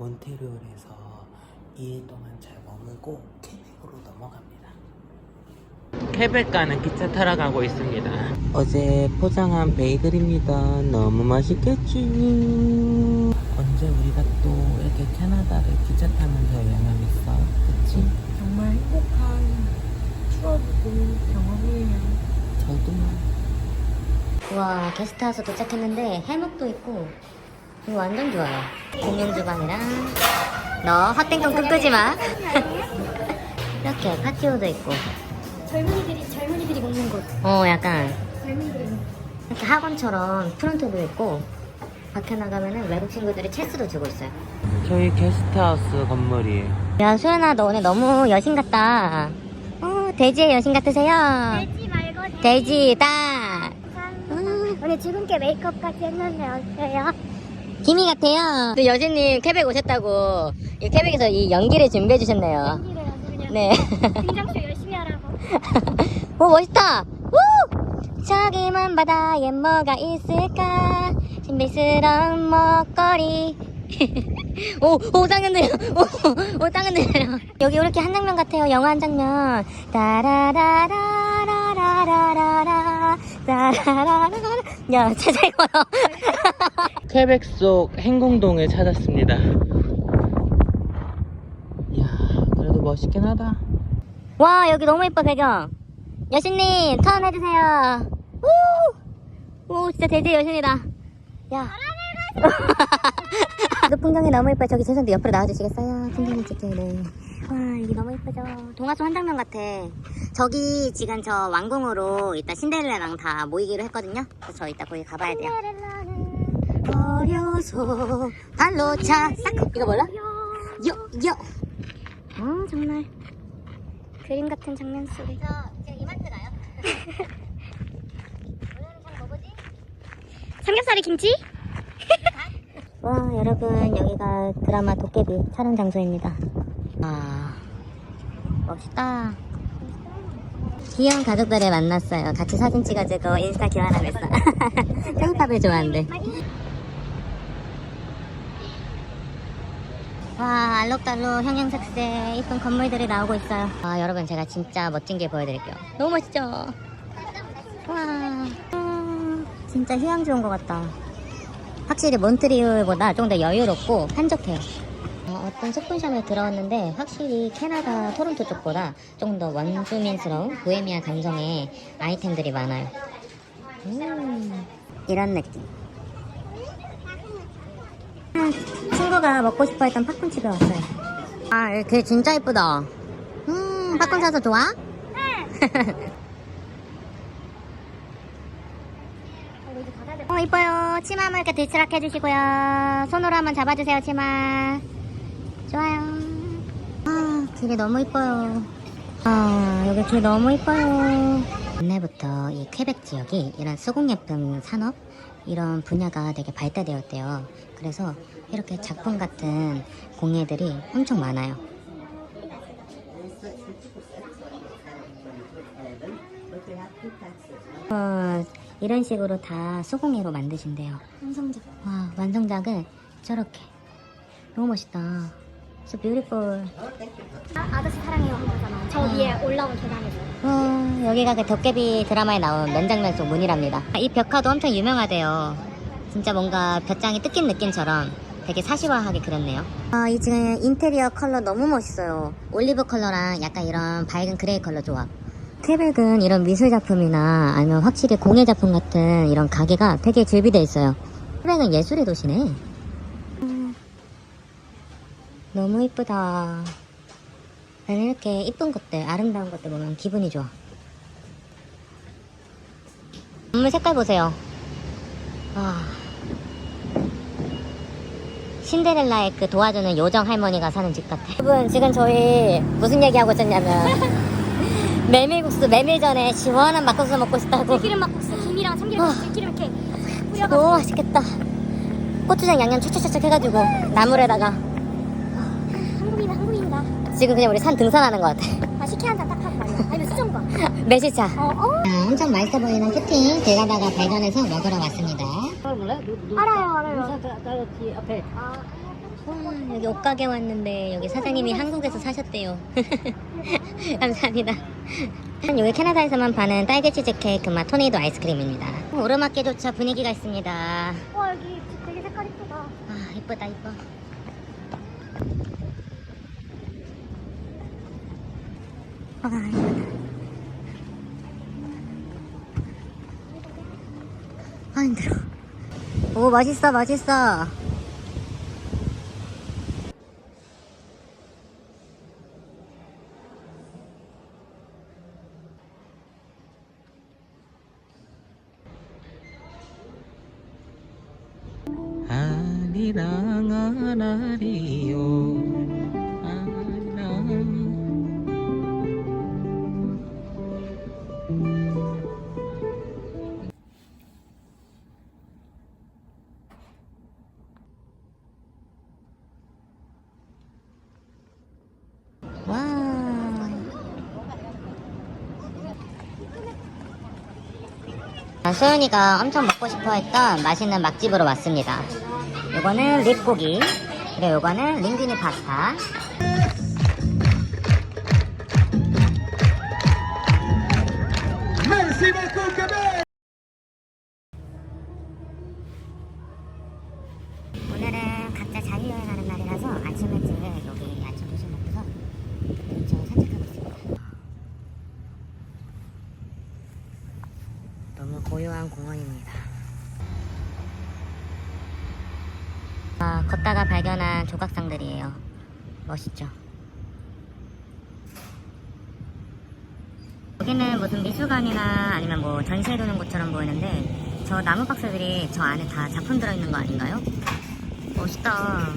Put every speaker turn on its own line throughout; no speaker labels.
몬트리올에서 2일 동안 잘 머물고 케벡으로 넘어갑니다. 케벡 가는 기차 타러 가고 있습니다. 어제 포장한 베이글입니다. 너무 맛있겠지? 언제 우리가 또 이렇게 캐나다를 기차 타면서 여행하겠어? 그치?
정말 행복한 추억이고 경험이에요.
저도
우와 게스트하우스 도착했는데 해먹도 있고 이거 완전 좋아요. 공용 주방이랑 너 헛땡땡 끈 끄지 마. 이렇게 파티오도 있고.
젊은이들이 젊은이들이 먹는 곳.
어 약간.
젊은이들이
이렇게 학원처럼 프론트도 있고 밖에 나가면은 외국 친구들이 체스도 주고 있어요.
저희 게스트하우스 건물이에요.
야 수연아 너 오늘 너무 여신 같다. 어 돼지의 여신 같으세요.
돼지 말고
돼지. 딱. 음,
오늘 주근깨 메이크업까지 했는데 어때요?
김이 같아요. 또 여진님 캐백 오셨다고 이 캐백에서 이 연기를 준비해 주셨네요. 네.
등장쇼 열심히 하라고.
오 멋있다. 우! 저기만 바다에 뭐가 있을까? 신비스러운 먹거리. 오, 오, 짱 흔들려. 오, 오, 짱 흔들려. 여기 이렇게 한 장면 같아요. 영화 한 장면. 따라라라라라라라. 야, 자세히 걸어.
퀘벡 속 행궁동을 찾았습니다. 이야, 그래도 멋있긴 하다.
와, 여기 너무 예뻐, 배경. 여신님, 턴 해주세요. 우! 오, 진짜 돼지 여신이다. 야. 그 풍경이 너무 예뻐요. 저기 죄송한데 옆으로 나와주시겠어요? 풍경이 찍게, 네. 와, 이게 너무 예쁘죠? 동화 속 한 장면 같아. 저기 지금 저 왕궁으로 이따 신데렐라랑 다 모이기로 했거든요. 그래서 저 이따 거기 가봐야 돼요. 어려서 발로 차 싹. 이거 몰라? 요, 요. 어, 정말. 그림 같은 장면 속에. 저 지금 이마트 가요. 오늘은?
삼겹살에 김치?
와 여러분 여기가 드라마 도깨비 촬영 장소입니다. 아 멋있다. 귀여운 가족들을 만났어요. 같이 사진 찍어주고 인스타 있어. 케이팝을 좋아한대. 와 알록달록 형형색색 이쁜 건물들이 나오고 있어요. 아 여러분 제가 진짜 멋진 게 보여드릴게요. 너무 멋있죠? 와 음, 진짜 휴양 좋은 것 같다. 확실히 몬트리올보다 좀 더 여유롭고 한적해요. 어, 떤 소품샵에 들어왔는데 확실히 캐나다 토론토 쪽보다 조금 더 원주민스러운 보헤미아 감성의 아이템들이 많아요. 음, 이런 느낌. 음, 친구가 먹고 싶어 했던 팝콘 집에 왔어요. 아, 이게 진짜 예쁘다. 음, 팝콘 사서 좋아? 어, 이뻐요. 치마 한번 이렇게 들치락 해주시고요. 손으로 한번 잡아주세요, 치마. 좋아요. 아, 길이 너무 이뻐요. 아, 여기 길 너무 이뻐요. 옛날부터 이 퀘벡 지역이 이런 수공예품 산업 이런 분야가 되게 발달되었대요. 그래서 이렇게 작품 같은 공예들이 엄청 많아요. 어, 이런 식으로 다 수공예로 만드신대요.
완성작.
와, 완성작을 저렇게. 너무 멋있다. So beautiful.
아저씨 사랑해요 한 거잖아. 저 위에 올라온 계단에서.
어, 여기가 그 도깨비 드라마에 나온 면장면 속 문이랍니다. 이 벽화도 엄청 유명하대요. 진짜 뭔가 볕장이 뜯긴 느낌처럼 되게 사시화하게 그렸네요. 아, 이 지금 인테리어 컬러 너무 멋있어요. 올리브 컬러랑 약간 이런 밝은 그레이 컬러 조합. 퀘벡은 이런 미술 작품이나 아니면 확실히 공예 작품 같은 이런 가게가 되게 즐비돼 있어요. 퀘벡은 예술의 도시네. 음, 너무 이쁘다. 나는 이렇게 이쁜 것들, 아름다운 것들 보면 기분이 좋아. 건물 색깔 보세요. 와. 신데렐라의 그 도와주는 요정 할머니가 사는 집 같아. 여러분, 지금 저희 무슨 얘기하고 있었냐면, 메밀국수, 메밀 전에 시원한 막국수 먹고 싶다고.
들기름 막국수 김이랑 참기름
아.
들기름 이렇게
너무 맛있겠다. 고추장 양념 차차차차 해가지고, 나물에다가.
한국인 한국인이다.
지금 그냥 우리 산 등산하는 것 같아.
아 식혜 한잔 딱 하고 말이야. 아니면 수정과.
매실차.
어 어.
엄청 맛있어 보이는 푸틴 길 가다가 발견해서 먹으러 왔습니다.
알아요 알아요.
따로 뒤 앞에
아
와, 여기 옷가게 왔는데 여기 사장님이 한국에서 사셨대요. 감사합니다. 여기 캐나다에서만 파는 딸기 치즈 케이크 맛 토네이도 아이스크림입니다. 오르막길조차 분위기가 있습니다.
와 여기 되게 색깔 이쁘다.
아, 이쁘다, 이뻐. 아, 이쁘다. 아, 힘들어. 오, 멋있어, 멋있어. 소연이가 엄청 먹고 싶어 했던 맛있는 막집으로 왔습니다. 요거는 립고기, 그리고 요거는 링귀니 파스타. 발견한 조각상들이에요. 멋있죠? 여기는 무슨 미술관이나 아니면 뭐 전시회 도는 곳처럼 보이는데 저 나무 박스들이 저 안에 다 작품 들어있는 거 아닌가요? 멋있다.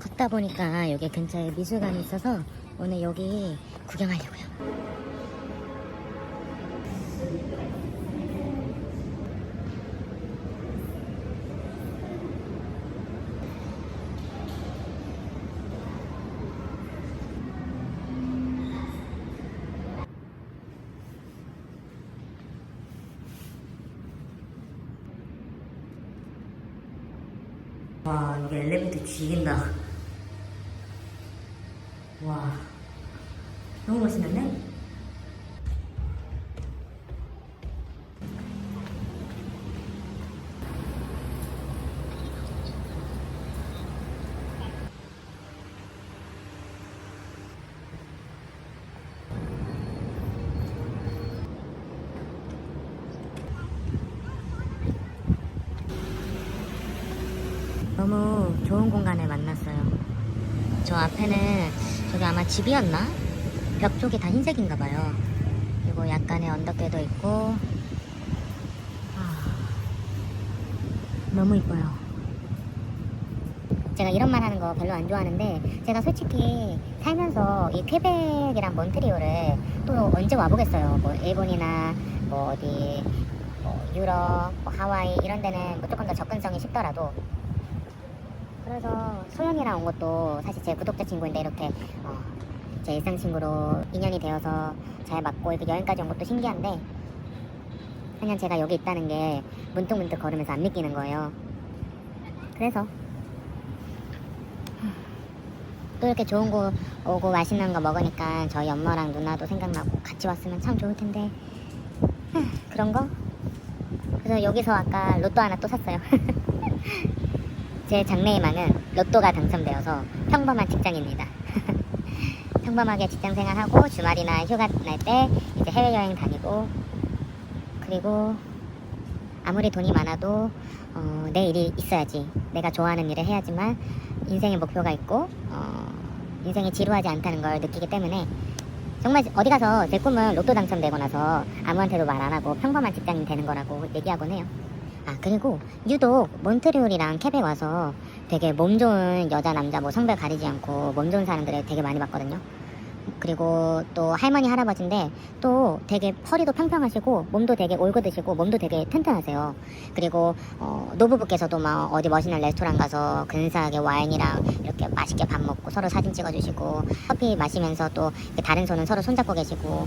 걷다 보니까 여기 근처에 미술관이 있어서 오늘 여기 구경하려고요. 와, 여기 엘리베이터 죽인다. 와, 너무 멋있는데? 너무 좋은 공간을 만났어요. 저 앞에는 저기 아마 집이었나? 벽 쪽이 다 흰색인가 봐요. 그리고 약간의 언덕대도 있고 아, 너무 이뻐요. 제가 이런 말 하는 거 별로 안 좋아하는데 제가 솔직히 살면서 이 퀘벡이랑 몬트리올을 또 언제 와보겠어요. 뭐 일본이나 뭐 어디 뭐 유럽, 뭐 하와이 이런 데는 뭐 조금 더 접근성이 쉽더라도 그래서 소연이랑 온 것도 사실 제 구독자 친구인데 이렇게 어, 제 일상 친구로 인연이 되어서 잘 맞고 이렇게 여행까지 온 것도 신기한데 그냥 제가 여기 있다는 게 문득문득 걸으면서 안 믿기는 거예요. 그래서 또 이렇게 좋은 곳 오고 맛있는 거 먹으니까 저희 엄마랑 누나도 생각나고 같이 왔으면 참 좋을 텐데 하, 그런 거? 그래서 여기서 아까 로또 하나 또 샀어요. 제 장래희망은 로또가 당첨되어서 평범한 직장입니다. 평범하게 직장 생활하고 주말이나 휴가 날 때 이제 해외여행 다니고 그리고 아무리 돈이 많아도 어, 내 일이 있어야지 내가 좋아하는 일을 해야지만 인생의 목표가 있고 어, 인생이 지루하지 않다는 걸 느끼기 때문에 정말 어디 가서 제 꿈은 로또 당첨되고 나서 아무한테도 말 안 하고 평범한 직장인 되는 거라고 얘기하곤 해요. 아 그리고 유독 몬트리올이랑 퀘벡 와서 되게 몸 좋은 여자 남자 뭐 성별 가리지 않고 몸 좋은 사람들을 되게 많이 봤거든요. 그리고 또 할머니 할아버지인데 또 되게 허리도 평평하시고 몸도 되게 올곧으시고 몸도 되게 튼튼하세요. 그리고 어, 노부부께서도 막 어디 멋있는 레스토랑 가서 근사하게 와인이랑 이렇게 맛있게 밥 먹고 서로 사진 찍어주시고 커피 마시면서 또 다른 손은 서로 손잡고 계시고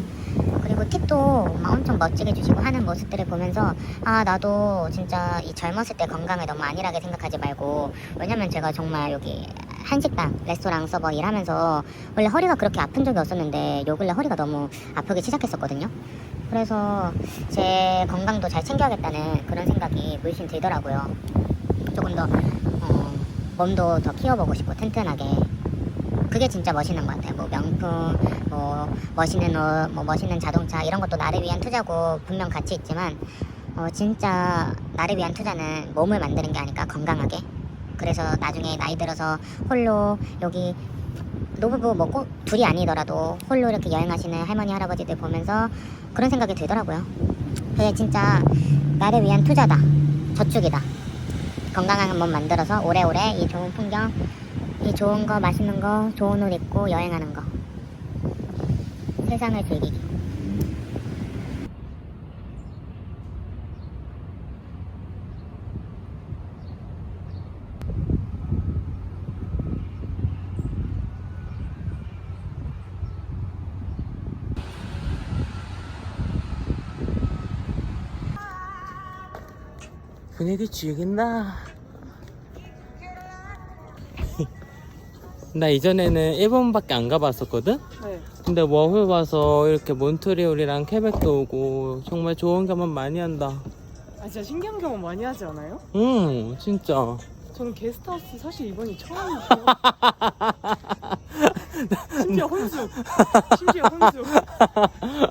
그리고 팁도 막 엄청 멋지게 주시고 하는 모습들을 보면서 아 나도 진짜 이 젊었을 때 건강을 너무 안일하게 생각하지 말고 왜냐면 제가 정말 여기 한식당 레스토랑 서버 일하면서 원래 허리가 그렇게 아픈 적이 없었는데 요 근래 허리가 너무 아프기 시작했었거든요 그래서 제 건강도 잘 챙겨야겠다는 그런 생각이 물씬 들더라고요 조금 더 어, 몸도 더 키워보고 싶고 튼튼하게 그게 진짜 멋있는 것 같아요. 뭐 명품, 뭐 멋있는 옷, 뭐 멋있는 자동차 이런 것도 나를 위한 투자고 분명 가치 있지만 어, 진짜 나를 위한 투자는 몸을 만드는 게 아닐까 건강하게. 그래서 나중에 나이 들어서 홀로 여기 노부부 뭐꼭 둘이 아니더라도 홀로 이렇게 여행하시는 할머니 할아버지들 보면서 그런 생각이 들더라고요. 그게 진짜 나를 위한 투자다, 저축이다. 건강한 몸 만들어서 오래오래 이 좋은 풍경 이 좋은 거, 맛있는 거, 좋은 옷 입고 여행하는 거. 세상을 즐기기.
분위기 죽인다. 나 이전에는 일본밖에 안 가봤었거든?
네.
근데 워홀 와서 이렇게 몬트리올이랑 케벡도 오고 정말 좋은 경험 많이 한다.
아 진짜 신기한 경험 많이 하지 않아요?
응, 진짜.
저는 게스트하우스 사실 이번이 처음이고 심지어 혼수 심지어 혼수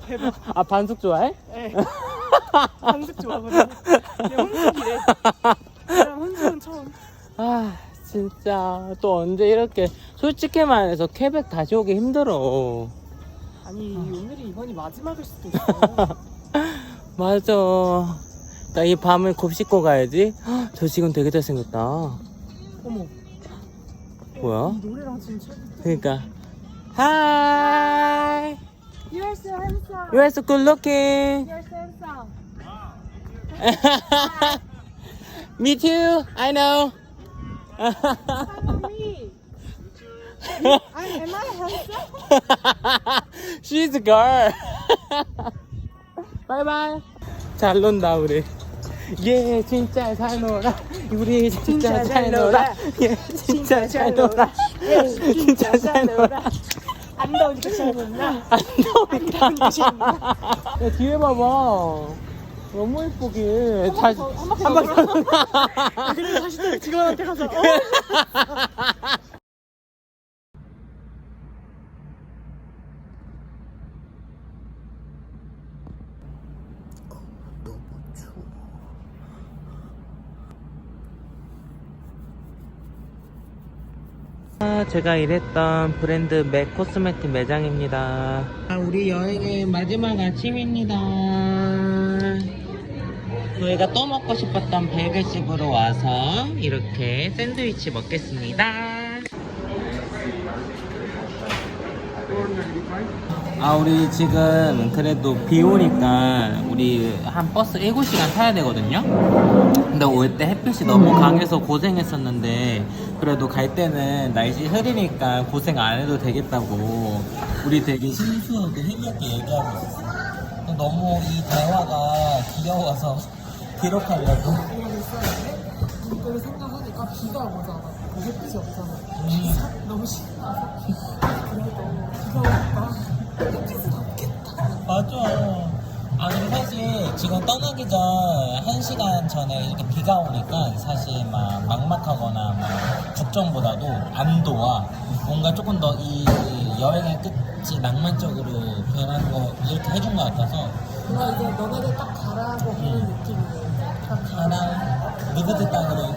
대박
아, 반숙 좋아해?
네. 반숙 좋아하거든요 근데 혼수 처음
아, 진짜. 또 언제 이렇게 솔직히 말해서 케벡 다시 오기 힘들어.
아니 오늘이 이번이 마지막일 수도 있어요
맞아. 나 이 밤을 곱씹고 가야지. 헉, 저 지금 되게 잘생겼다.
어머
뭐야?
이 노래랑 지금 최고
그니까. Hi!
You are so handsome
You are so good looking.
You are so handsome
Me too. I know.
I, am I handsome?
She's a girl. bye bye. 잘 논다 우리. 예, 진짜 잘 놀아. 우리 진짜,
진짜 잘잘
놀아.
놀아.
예, 진짜 잘 놀아. 예, 진짜 잘 놀아.
안 더우니까 잘 놀라
안 더우니까.
놀아
야, 뒤에 봐봐. 너무 예쁘게. 잘,
한 바퀴 돌아 그리고 다시 또 직원한테 가서 어?
아, 제가 일했던 브랜드 맥 코스메틱 매장입니다. 아, 우리 여행의 마지막 아침입니다. 저희가 또 먹고 싶었던 베이글집으로 와서 이렇게 샌드위치 먹겠습니다. 아 우리 지금 그래도 비 오니까 우리 한 버스 7시간 타야 되거든요. 근데 올 때 햇빛이 너무 강해서 고생했었는데 그래도 갈 때는 날씨 흐리니까 고생 안 해도 되겠다고 우리 되게 순수하게 행복하게 얘기하고 있었어 너무 이 대화가 귀여워서 기록하려고
이거를 생각하니까 비가 오잖아. 그 햇빛이 없잖아.
음.
너무 신나서. 그래도 비가 오니까 햇빛은 없겠다.
맞아. 아, 근데 사실 지금 떠나기 전 1시간 전에 이렇게 비가 오니까 사실 막 막막하거나 막 걱정보다도 안도와 뭔가 조금 더 이 여행의 끝이 낭만적으로 변한 거 이렇게 해준 것 같아서
뭔가 이제 너네들 딱 가라고 하는 느낌이에요.
가나 누구드 땅으로